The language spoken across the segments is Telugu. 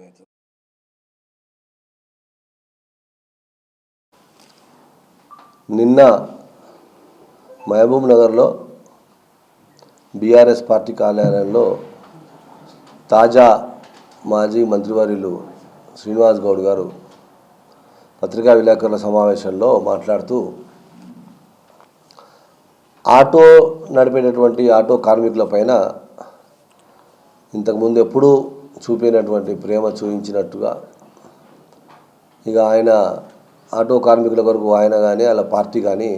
అర్థమవుతుంది నిన్న మహబూబ్ నగర్లో బీఆర్ఎస్ పార్టీ కార్యాలయంలో తాజా మాజీ మంత్రివర్యులు శ్రీనివాస్ గౌడ్ గారు పత్రికా విలేకరుల సమావేశంలో మాట్లాడుతూ ఆటో నడిపేటటువంటి ఆటో కార్మికుల పైన ఇంతకుముందు ఎప్పుడూ చూపినటువంటి ప్రేమ చూపించినట్టుగా ఇక ఆయన ఆటో కార్మికుల కొరకు ఆయన కానీ వాళ్ళ పార్టీ కానీ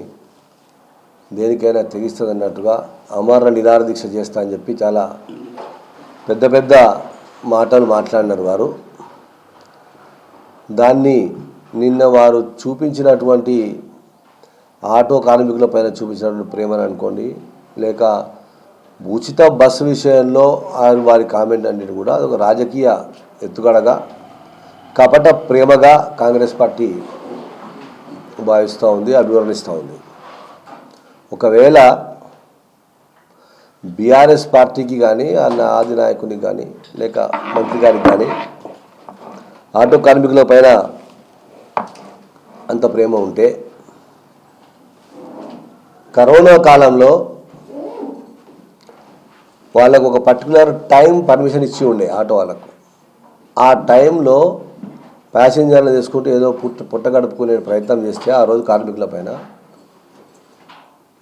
దేనికైనా తెగిస్తుంది అన్నట్టుగా అమరణ నిరాహార దీక్ష చేస్తా అని చెప్పి చాలా పెద్ద పెద్ద మాటలు మాట్లాడినారు వారు. దాన్ని నిన్న వారు చూపించినటువంటి ఆటో కార్మికుల పైన చూపించినటువంటి ప్రేమని అనుకోండి లేక ఉచిత బస్సు విషయంలో వారి కామెంట్ అన్నిటి కూడా అదొక రాజకీయ ఎత్తుగడగా కపట ప్రేమగా కాంగ్రెస్ పార్టీ భావిస్తూ ఉంది అభివర్ణిస్తూ ఉంది. ఒకవేళ బీఆర్ఎస్ పార్టీకి కానీ అన్న ఆది నాయకునికి కానీ లేక మంత్రి గారికి కానీ ఆటో కార్మికుల పైన అంత ప్రేమ ఉంటే కరోనా కాలంలో వాళ్ళకు ఒక పర్టికులర్ టైం పర్మిషన్ ఇచ్చి ఉండే ఆటో వాళ్ళకు. ఆ టైంలో ప్యాసింజర్లు తీసుకుంటూ ఏదో పుట్ట పుట్ట గడుపుకునే ప్రయత్నం చేస్తే ఆ రోజు కార్మికుల పైన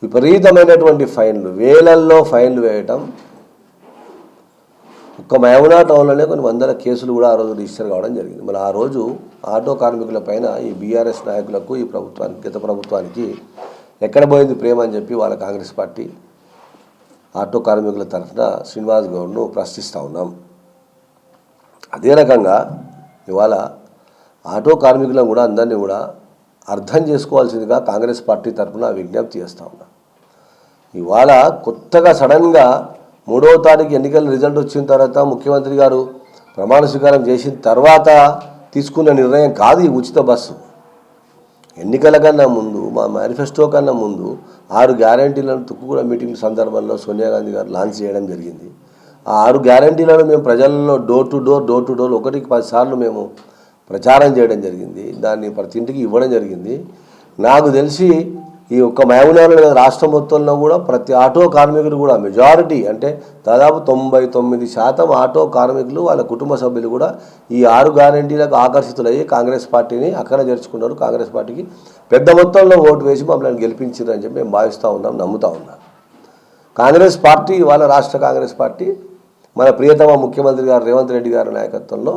విపరీతమైనటువంటి ఫైన్లు వేలల్లో ఫైన్లు వేయటం. ఒక్క మహబూనా టౌన్లోనే కొన్ని వందల కేసులు కూడా ఆ రోజు రిజిస్టర్ కావడం జరిగింది. మరి ఆ రోజు ఆటో కార్మికుల పైన ఈ బీఆర్ఎస్ నాయకులకు ఈ ప్రభుత్వానికి గత ప్రభుత్వానికి ఎక్కడ పోయింది ప్రేమ అని చెప్పి వాళ్ళ కాంగ్రెస్ పార్టీ ఆటో కార్మికుల తరఫున శ్రీనివాస్ గౌడ్ను ప్రశ్నిస్తూ ఉన్నాం. అదే రకంగా ఇవాళ ఆటో కార్మికులను కూడా అందరినీ కూడా అర్థం చేసుకోవాల్సిందిగా కాంగ్రెస్ పార్టీ తరఫున విజ్ఞప్తి చేస్తూ ఉన్నా. ఇవాళ కొత్తగా సడన్గా మూడవ తారీఖు ఎన్నికల రిజల్ట్ వచ్చిన తర్వాత ముఖ్యమంత్రి గారు ప్రమాణ స్వీకారం చేసిన తర్వాత తీసుకున్న నిర్ణయం కాదు ఈ ఉచిత బస్సు. ఎన్నికల కన్నా ముందు మా మేనిఫెస్టో కన్నా ముందు ఆరు గ్యారంటీలను తుక్కుగూడ మీటింగ్ సందర్భంలో సోనియా గాంధీ గారు లాంచ్ చేయడం జరిగింది. ఆ ఆరు గ్యారంటీలను మేము ప్రజల్లో door to door door to door ఒకటికి పదిసార్లు మేము ప్రచారం చేయడం జరిగింది. దాన్ని ప్రతి ఇంటికి ఇవ్వడం జరిగింది. నాకు తెలిసి ఈ ఒక్క మహబూబ్నగర్ రాష్ట్ర మొత్తంలో కూడా ప్రతి ఆటో కార్మికులు కూడా మెజారిటీ అంటే దాదాపు తొంభై తొమ్మిది శాతం ఆటో కార్మికులు వాళ్ళ కుటుంబ సభ్యులు కూడా ఈ ఆరు గ్యారంటీలకు ఆకర్షితులయ్యి కాంగ్రెస్ పార్టీని అక్కడ చేర్చుకున్నారు. కాంగ్రెస్ పార్టీకి పెద్ద మొత్తంలో ఓటు వేసి మమ్మల్ని గెలిపించారు అని చెప్పి మేము భావిస్తూ ఉన్నాం నమ్ముతా ఉన్నాం. కాంగ్రెస్ పార్టీ వాళ్ళ రాష్ట్ర కాంగ్రెస్ పార్టీ మన ప్రియతమ ముఖ్యమంత్రి గారు రేవంత్ రెడ్డి గారి నాయకత్వంలో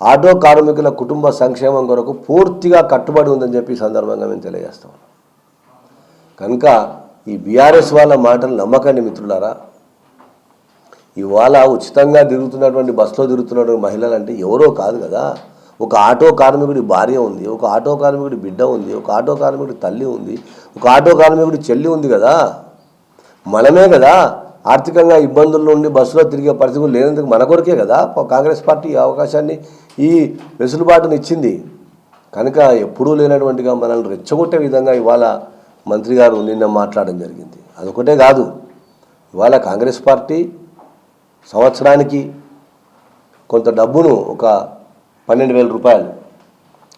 ఆటో కార్మికుల కుటుంబ సంక్షేమం కొరకు పూర్తిగా కట్టుబడి ఉందని చెప్పి సందర్భంగా మేము తెలియజేస్తాం కనుక ఈ బీఆర్ఎస్ వాళ్ళ మాటలు నమ్మకండి మిత్రులారా. ఇవాళ ఉచితంగా తిరుగుతున్నటువంటి బస్సులో తిరుగుతున్నటువంటి మహిళలు అంటే ఎవరో కాదు కదా. ఒక ఆటో కార్మికుడి భార్య ఉంది ఒక ఆటో కార్మికుడి బిడ్డ ఉంది ఒక ఆటో కార్మికుడి తల్లి ఉంది ఒక ఆటో కార్మికుడి చెల్లి ఉంది కదా. మనమే కదా ఆర్థికంగా ఇబ్బందుల నుండి బస్సులో తిరిగే పరిస్థితులు లేనందుకు మన కొరకే కదా. కాంగ్రెస్ పార్టీ ఈ అవకాశాన్ని ఈ వెసులుబాటుని ఇచ్చింది. కనుక ఎప్పుడూ లేనటువంటిగా మనల్ని రెచ్చగొట్టే విధంగా ఇవాళ మంత్రి గారు నిన్న మాట్లాడడం జరిగింది. అదొకటే కాదు ఇవాళ కాంగ్రెస్ పార్టీ సంవత్సరానికి కొంత డబ్బును ఒక పన్నెండు వేల రూపాయలు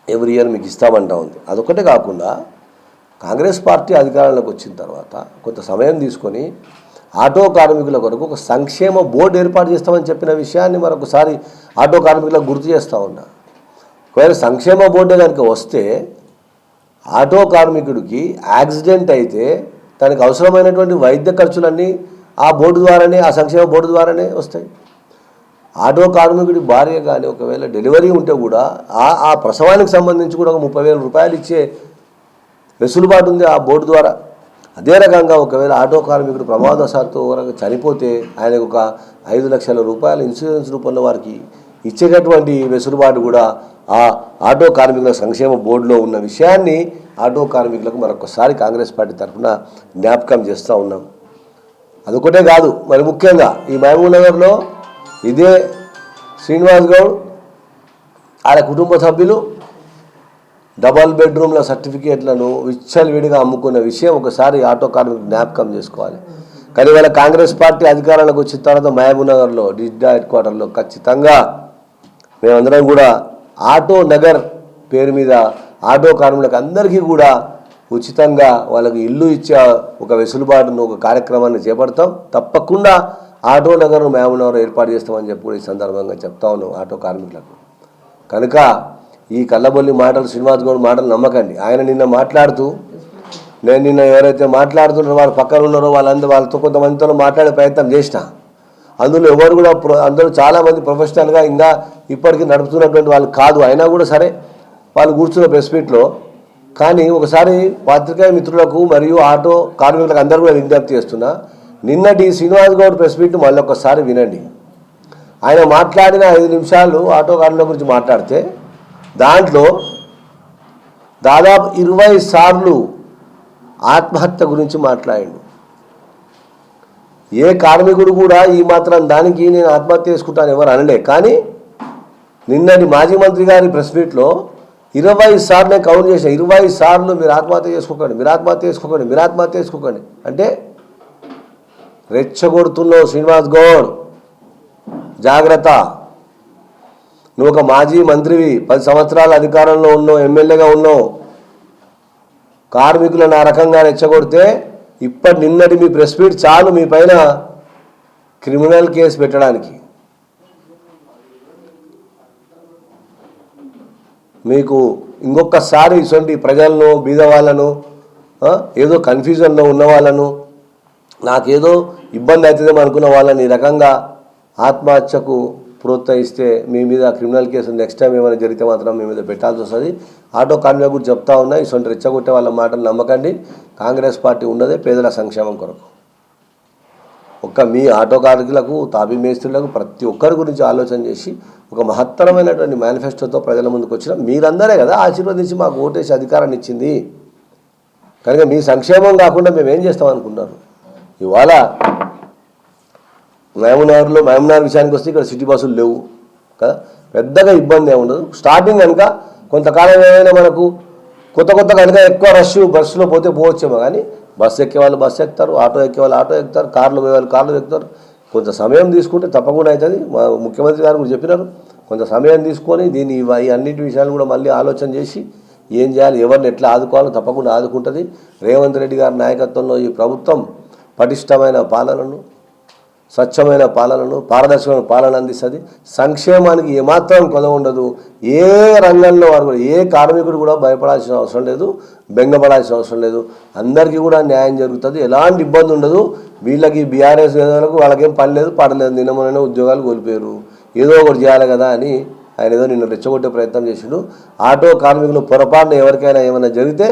ఎవ్రీ ఇయర్ మీకు ఇస్తామంటా ఉంది. అదొకటే కాకుండా కాంగ్రెస్ పార్టీ అధికారంలోకి వచ్చిన తర్వాత కొంత సమయం తీసుకొని ఆటో కార్మికుల కొరకు ఒక సంక్షేమ బోర్డు ఏర్పాటు చేస్తామని చెప్పిన విషయాన్ని మరొకసారి ఆటో కార్మికులకు గుర్తు చేస్తూ ఉన్నా. ఒకవేళ సంక్షేమ బోర్డు కనుక వస్తే ఆటో కార్మికుడికి యాక్సిడెంట్ అయితే తనకు అవసరమైనటువంటి వైద్య ఖర్చులన్నీ ఆ బోర్డు ద్వారానే ఆ సంక్షేమ బోర్డు ద్వారానే వస్తాయి. ఆటో కార్మికుడి భార్య కానీ ఒకవేళ డెలివరీ ఉంటే కూడా ఆ ఆ ప్రసవానికి సంబంధించి కూడా ఒక ముప్పై వేల రూపాయలు ఇచ్చే వెసులుబాటు ఉంది ఆ బోర్డు ద్వారా. అదే రకంగా ఒకవేళ ఆటో కార్మికుడు ప్రమాదశాత్తు చనిపోతే ఆయనకు ఒక ఐదు లక్షల రూపాయల ఇన్సూరెన్స్ రూపంలో వారికి ఇచ్చేటటువంటి వెసులుబాటు కూడా ఆ ఆటో కార్మికుల సంక్షేమ బోర్డులో ఉన్న విషయాన్ని ఆటో కార్మికులకు మరొకసారి కాంగ్రెస్ పార్టీ తరఫున జ్ఞాపకం చేస్తూ ఉన్నాం. అదొకటే కాదు మరి ముఖ్యంగా ఈ మహబూబ్నగర్లో ఇదే శ్రీనివాస్ గౌడ్ ఆయన కుటుంబ సభ్యులు డబల్ బెడ్రూమ్ల సర్టిఫికేట్లను విచ్చలవిడిగా అమ్ముకున్న విషయం ఒకసారి ఆటో కార్మికులు జ్ఞాపకం చేసుకోవాలి. కానీ వాళ్ళ కాంగ్రెస్ పార్టీ అధికారంలోకి వచ్చిన తర్వాత మహబూబ్నగర్లో డిజిటల్ హెడ్ క్వార్టర్లో ఖచ్చితంగా మేమందరం కూడా ఆటో నగర్ పేరు మీద ఆటో కార్మికులకు అందరికీ కూడా ఉచితంగా వాళ్ళకి ఇల్లు ఇచ్చే ఒక వెసులుబాటును ఒక కార్యక్రమాన్ని చేపడతాం. తప్పకుండా ఆటో నగర్ మేమనగర్ ఏర్పాటు చేస్తామని చెప్పి కూడా ఈ సందర్భంగా చెప్తా ఉన్నాం ఆటో కార్మికులకు. కనుక ఈ కళ్ళబొల్లి మాటలు శ్రీనివాస్ గౌడ్ మాటలు నమ్మకండి. ఆయన నిన్న మాట్లాడుతూ నేను నిన్న ఎవరైతే మాట్లాడుతున్నారో వాళ్ళు పక్కన ఉన్నారో వాళ్ళందరూ వాళ్ళతో కొంతమందితో మాట్లాడే ప్రయత్నం చేసిన అందులో ఎవరు కూడా అందరూ చాలామంది ప్రొఫెషనల్గా ఇంకా ఇప్పటికీ నడుపుతున్నటువంటి వాళ్ళు కాదు. అయినా కూడా సరే వాళ్ళు కూర్చున్న ప్రెస్ మీట్లో కానీ ఒకసారి పాత్రికేయ మిత్రులకు మరియు ఆటో కార్మికులకు అందరూ కూడా విజ్ఞప్తి చేస్తున్నా నిన్నటి శ్రీనివాస్ గౌడ్ ప్రెస్ మీట్ మళ్ళొకసారి వినండి. ఆయన మాట్లాడిన ఐదు నిమిషాలు ఆటో కార్మికుల గురించి మాట్లాడితే దాంట్లో దాదాపు ఇరవై సార్లు ఆత్మహత్య గురించి మాట్లాడిండు. ఏ కార్మికుడు కూడా ఈ మాత్రం దానికి నేను ఆత్మహత్య చేసుకుంటాను ఎవరు అనలే. కానీ నిన్నటి మాజీ మంత్రి గారి ప్రెస్ మీట్లో ఇరవై సార్లు నేను కౌంట్ చేసిన ఇరవై సార్లు మీరు ఆత్మహత్య చేసుకోకండి మీరు ఆత్మహత్య చేసుకోకండి మీరు ఆత్మహత్య చేసుకోకండి. అంటే రెచ్చగొడుతున్నావు శ్రీనివాస్ గౌడ్. జాగ్రత్త. నువ్వు ఒక మాజీ మంత్రివి పది సంవత్సరాల అధికారంలో ఉన్నావు ఎమ్మెల్యేగా ఉన్నావు. కార్మికులను ఆ రకంగా రెచ్చగొడితే ఇప్పటి నిన్నటి మీ ప్రెస్ మీట్ చాలు మీ పైన క్రిమినల్ కేసు పెట్టడానికి. మీకు ఇంకొకసారి ఇటువంటి ప్రజలను బీదవాళ్ళను ఏదో కన్ఫ్యూజన్లో ఉన్న వాళ్ళను నాకేదో ఇబ్బంది అవుతుందేమో అనుకున్న వాళ్ళని ఈ రకంగా ఆత్మహత్యకు ప్రోత్సహిస్తే మీ మీద క్రిమినల్ కేసు నెక్స్ట్ టైం ఏమైనా జరిగితే మాత్రం మీ మీద పెట్టాల్సి వస్తుంది. ఆటో కార్మికులు కూడా చెప్తా ఉన్నా ఇటువంటి రెచ్చగొట్టే వాళ్ళ మాటలు నమ్మకండి. కాంగ్రెస్ పార్టీ ఉన్నదే పేదల సంక్షేమం కొరకు. ఒక్క మీ ఆటో కార్మికులకు తాపీ మేస్త్రులకు ప్రతి ఒక్కరి గురించి ఆలోచన చేసి ఒక మహత్తరమైనటువంటి మేనిఫెస్టోతో ప్రజల ముందుకు వచ్చిన మీరందరే కదా ఆశీర్వదించి మాకు ఓటేసి అధికారాన్ని ఇచ్చింది. కనుక మీ సంక్షేమం కాకుండా మేము ఏం చేస్తాం అనుకుంటారు ఇవాళ మహమూనార్లో మహమూనార్ విషయానికి వస్తే ఇక్కడ సిటీ బస్సులు లేవు కదా? పెద్దగా ఇబ్బంది ఏమి ఉండదు స్టార్టింగ్ కనుక కొంతకాలం ఏమైనా మనకు కొత్త కొత్త కనుక ఎక్కువ రష్ బస్సులో పోతే పోవచ్చేమో కానీ బస్సు ఎక్కే వాళ్ళు బస్సు ఎక్కుతారు ఆటో ఎక్కే వాళ్ళు ఆటో ఎక్కుతారు కార్లు పోయే వాళ్ళు కార్లు ఎక్కుతారు. కొంత సమయం తీసుకుంటే తప్పకుండా అవుతుంది. మా ముఖ్యమంత్రి గారు కూడా చెప్పినారు. కొంత సమయం తీసుకొని దీన్ని ఈ అన్నిటి విషయాలు కూడా మళ్ళీ ఆలోచన చేసి ఏం చేయాలి ఎవరిని ఎట్లా ఆదుకోవాలో తప్పకుండా ఆదుకుంటుంది. రేవంత్ రెడ్డి గారి నాయకత్వంలో ఈ ప్రభుత్వం పటిష్టమైన పాలనను స్వచ్ఛమైన పాలనను పారదర్శకమైన పాలన అందిస్తుంది. సంక్షేమానికి ఏమాత్రం కొద ఉండదు. ఏ రంగంలో వారు కూడా ఏ కార్మికుడు కూడా భయపడాల్సిన అవసరం లేదు బెంగపడాల్సిన అవసరం లేదు. అందరికీ కూడా న్యాయం జరుగుతుంది. ఎలాంటి ఇబ్బంది ఉండదు. వీళ్ళకి బీఆర్ఎస్ వాళ్ళకి వాళ్ళకేం పని లేదు పడలేదు నిన్న ఉద్యోగాలు కోల్పోయారు. ఏదో ఒకటి చేయాలి కదా అని ఆయన ఏదో నిన్న రెచ్చగొట్టే ప్రయత్నం చేసిండు. ఆటో కార్మికులు పొరపాటున ఎవరికైనా ఏమైనా జరిగితే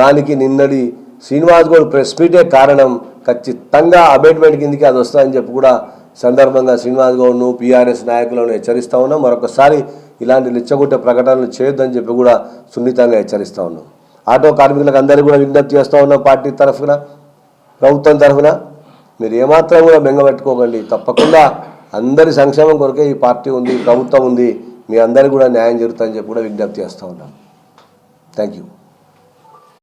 దానికి నిన్నటి శ్రీనివాస్ గౌడ్ ప్రెస్ మీటే కారణం. ఖచ్చితంగా అబేట్మెంట్ కిందికి అది వస్తుందని చెప్పి కూడా సందర్భంగా శ్రీనివాస్ గౌడ్ను పీఆర్ఎస్ నాయకులను హెచ్చరిస్తా ఉన్నాం. మరొకసారి ఇలాంటి రెచ్చగొట్టే ప్రకటనలు చేయొద్దని చెప్పి కూడా సున్నితంగా హెచ్చరిస్తా ఉన్నాం. ఆటో కార్మికులకు అందరికీ కూడా విజ్ఞప్తి చేస్తూ ఉన్నాం పార్టీ తరఫున ప్రభుత్వం తరఫున. మీరు ఏమాత్రం కూడా బెంగపెట్టుకోకండి తప్పకుండా అందరి సంక్షేమం కొరకే ఈ పార్టీ ఉంది ప్రభుత్వం ఉంది. మీ అందరికీ కూడా న్యాయం జరుగుతుందని చెప్పి కూడా విజ్ఞప్తి చేస్తూ ఉన్నాం. Thank you.